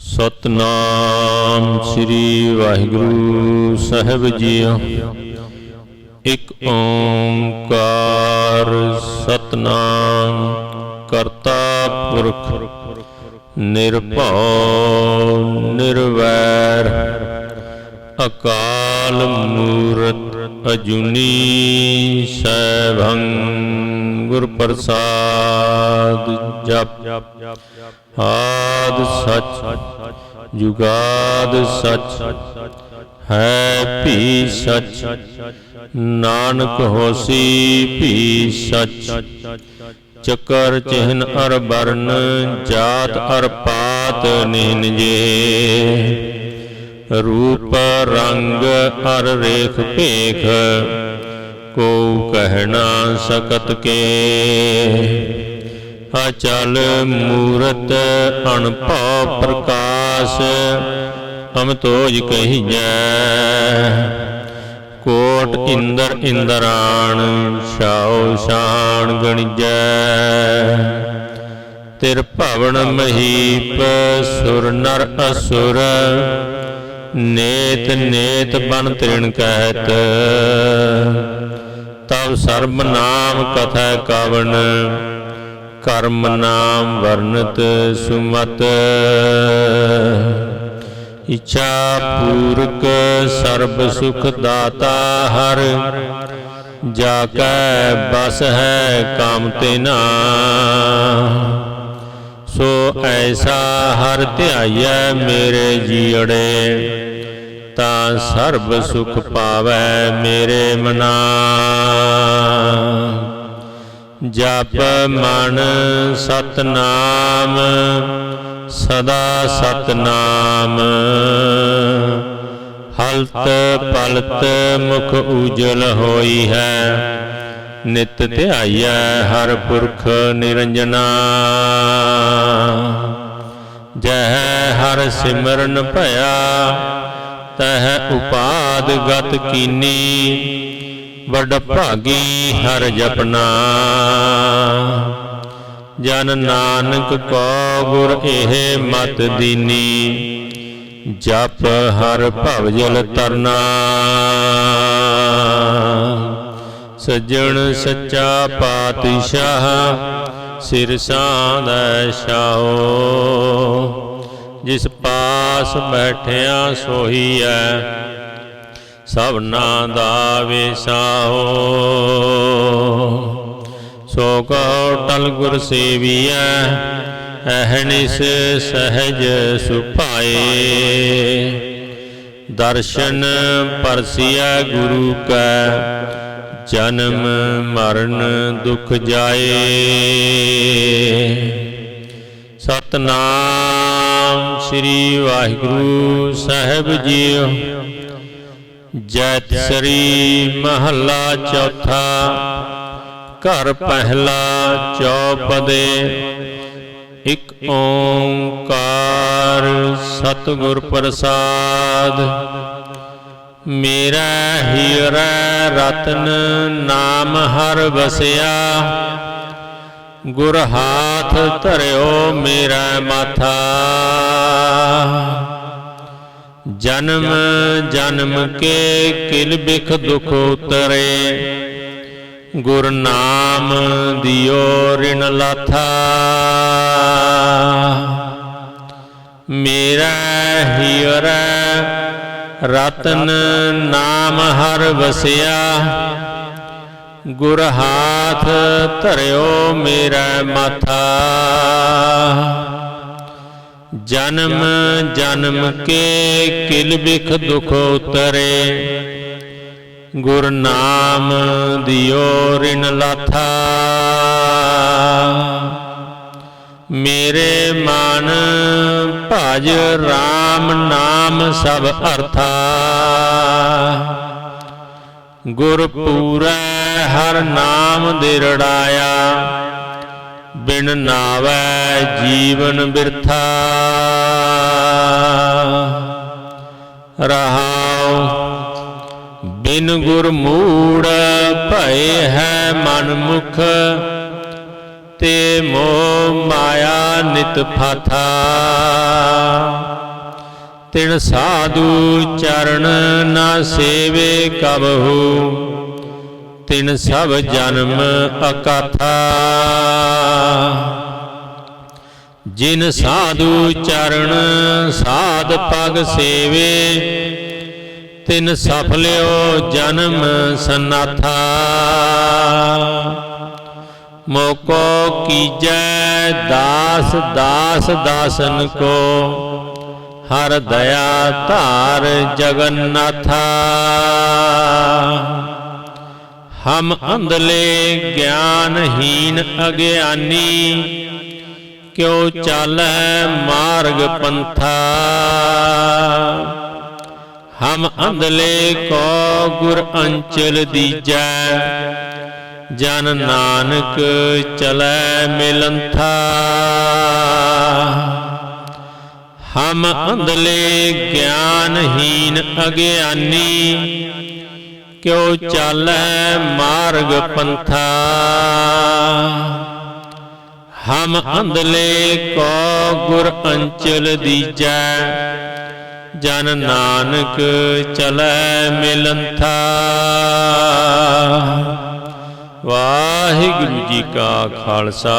ਸਤਨਾਮ ਸ੍ਰੀ ਵਾਹਿਗੁਰੂ ਸਾਹਿਬ ਜੀਓ। ਇੱਕ ਓੰਕਾਰ ਸਤਨਾਮ ਕਰਤਾ ਪੁਰਖ, ਨਿਰਭਉ ਨਿਰਵੈਰ, ਅਕਾਲ ਮੂਰਤ ਅਜੂਨੀ ਸੈਭੰ। ਗੁਰ ਪ੍ਰਸਾਦ, ਜਪ। ਆਦ ਸਚ ਜੁਗਾਦ ਸਚ, ਹੈ ਭੀ ਸਚ, ਨਾਨਕ ਹੋਸੀ ਭੀ ਸਚ। ਚੱਕਰ ਚਿਹਨ ਅਰ ਬਰਨ ਜਾਤ ਅਰ ਪਾਤ ਨਿਨ ਜੇ। ਰੂਪ ਰੰਗ ਅਰ ਰੇਖ ਭੇਖ ਕੋ ਕਹਿਣਾ ਸਕਤ ਕੇ। ਅਚਲ ਮੂਰਤ ਅਣਭਉ ਪ੍ਰਕਾਸ਼ ਅਮਤੋਜ ਕਹੀਐ। ਕੋਟ ਇੰਦਰ ਇੰਦਰਾਣ, ਛਾਉ ਸ਼ਾਨ ਗਣਿਜੈ। ਤਿਰ ਭਵਨ ਮਹੀਪ, ਸੁਰ ਨਰ ਅਸੁਰ ਨੇਤ ਨੇਤ ਬਨ ਤ੍ਰਿਣ ਕਹਿਤ। ਤਬ ਸਰਬ ਨਾਮ ਕਥਾ ਕਵਨ ਕਰਮ ਨਾਮ ਵਰਣਤ ਸੁਮਤ। ਇਛਾ ਪੂਰਕ ਸਰਬ ਸੁਖ ਦਾਤਾ ਹਰ, ਜਾ ਕੈ ਬਸ ਹੈ ਕਾਮ ਤੇ ਨਾ। ਸੋ ਐਸਾ ਹਰ ਧਿਆਈਐ ਮੇਰੇ ਜੀੜੇ ਤਾਂ ਸਰਬ ਸੁਖ ਪਾਵੈ ਮੇਰੇ ਮਨਾ। ਜਪ ਮਨ ਸਤਨਾਮ, ਸਦਾ ਸਤਨਾਮ। ਹਲਤ ਪਲਤ ਮੁਖ ਉਜਲ ਹੋਈ ਹੈ ਨਿਤ ਧਿਆਈਐ ਹਰ ਪੁਰਖ ਨਿਰੰਜਨਾ। ਜਹ ਹਰ ਸਿਮਰਨ ਭਇਆ ਤਹ ਉਪਾਦ ਗਤ ਕੀਨੀ। ਵੱਡ ਭਾਗੀ ਹਰ ਜਪਨਾ। ਜਨ ਨਾਨਕ ਕੋ ਗੁਰ ਇਹ ਮਤ ਦੀਨੀ ਜਪ ਹਰ ਭਵਜਲ ਤਰਨਾ। ਸੱਜਣ ਸੱਚਾ ਪਾਤਸ਼ਾਹ, ਸਿਰ ਸਾਂਦੈ ਛਾਓ ਜਿਸ ਪਾਸ ਬੈਠਿਆ ਸੋਹੀਐ ਸਭਨਾ ਦਾ ਵਿਸਾਓ ਸੋ ਕਉ ਟਲ ਗੁਰ ਸੇਵੀਐ ਅਹਨਿਸ ਸਹਜ ਸੁਭਾਏ। ਦਰਸ਼ਨ ਪਰਸਿਆ ਗੁਰੂ ਕੈ ਜਨਮ, ਮਰਨ, ਦੁਖ ਜਾਏ। ਸਤਨਾਮ ਸ੍ਰੀ ਵਾਹਿਗੁਰੂ ਸਾਹਿਬ ਜੀਓ। ਜੈਤ ਸ੍ਰੀ ਮਹੱਲਾ ਚੌਥਾ, ਘਰ ਪਹਿਲਾ ਚੌਪਦੇ। ਇਕ ਓੰਕਾਰ ਸਤਿਗੁਰ ਪ੍ਰਸਾਦ। ਮੇਰਾ ਹੀਰਾ ਰਤਨ ਨਾਮ ਹਰ ਵਸਿਆ। ਗੁਰ ਹਾਥ ਧਰਿਓ ਮੇਰਾ ਮਾਥਾ। ਜਨਮ ਜਨਮ ਕੇ ਕਿਲ ਬਿਖ ਦੁਖ ਉਤਰੇ। ਗੁਰ ਨਾਮ ਦਿਓ ਰਿਣ ਲਾਥਾ। ਮੇਰਾ ਹੀਰਾ ਰਤਨ ਨਾਮ ਹਰ ਵਸਿਆ। ਗੁਰ ਹਾਥ ਧਰਿਓ ਮੇਰਾ ਮਾਥਾ। ਜਨਮ ਜਨਮ ਕੇ ਕਿਲ ਬਿਖ ਦੁਖ ਉਤਰੇ। ਗੁਰ ਨਾਮ ਦਿਓ ਰਿਣ ਲਾਥਾ। ਮੇਰੇ ਮਨ ਭਜ RAM ਨਾਮ ਸਭ ਅਰਥਾ। ਗੁਰ ਪੂਰੈ ਹਰ ਨਾਮ ਦਿਰੜਾਇਆ, ਬਿਨ ਨਾਵੈ ਜੀਵਨ ਬਿਰਥਾ। ਰਹਾਉ, ਬਿਨ ਗੁਰ ਮੂੜ ਭਏ ਹੈ ਮਨ ਮੁਖ ਤੇ ਮੋਹ ਮਾਇਆ ਨਿਤ ਫਾਥਾ। ਤਿਨ ਸਾਧੂ ਚਰਨ ਨਾ ਸੇਵੇ ਕਬਹੂ ਤਿਨ ਸਭ ਜਨਮ ਅਕਥਾ। ਜਿਨ ਸਾਧੂ ਚਰਨ ਸਾਧ ਪਗ ਸੇਵੇ, ਤਿਨ ਸਫਲਿਓ ਜਨਮ ਸਨਾਥਾ। ਮੋਕੋ ਕੀਜੈ ਦਾਸ ਦਾਸ ਦਾਸਨ ਕੋ ਹਰ ਦਇਆ ਧਾਰ ਜਗਨਨਾਥਾ। ਹਮ ਅੰਧਲੇ ਗਿਆਨਹੀਨ ਅਗਿਆਨੀ, ਕਿਉ ਚਾਲੈ ਮਾਰਗ ਪੰਥਾ। ਹਮ ਅੰਧਲੇ ਕੋ ਗੁਰ ਅੰਚਲ ਦੀਜੈ, ਜਨ ਨਾਨਕ ਚਲੈ ਮਿਲੰਥਾ ਹਮ ਅੰਧਲੇ ਗਿਆਨਹੀਨ ਅਗਿਆਨੀ, ਕਿਉ ਚਾਲੈ ਮਾਰਗ ਪੰਥਾ? ਹਮ ਅੰਧਲੇ ਕੋ ਗੁਰ ਅੰਚਲ ਦੀਜੈ, ਜਨ ਨਾਨਕ ਚਲੈ ਮਿਲੰਥਾ। ਵਾਹਿਗੁਰੂ ਜੀ ਕਾ ਖਾਲਸਾ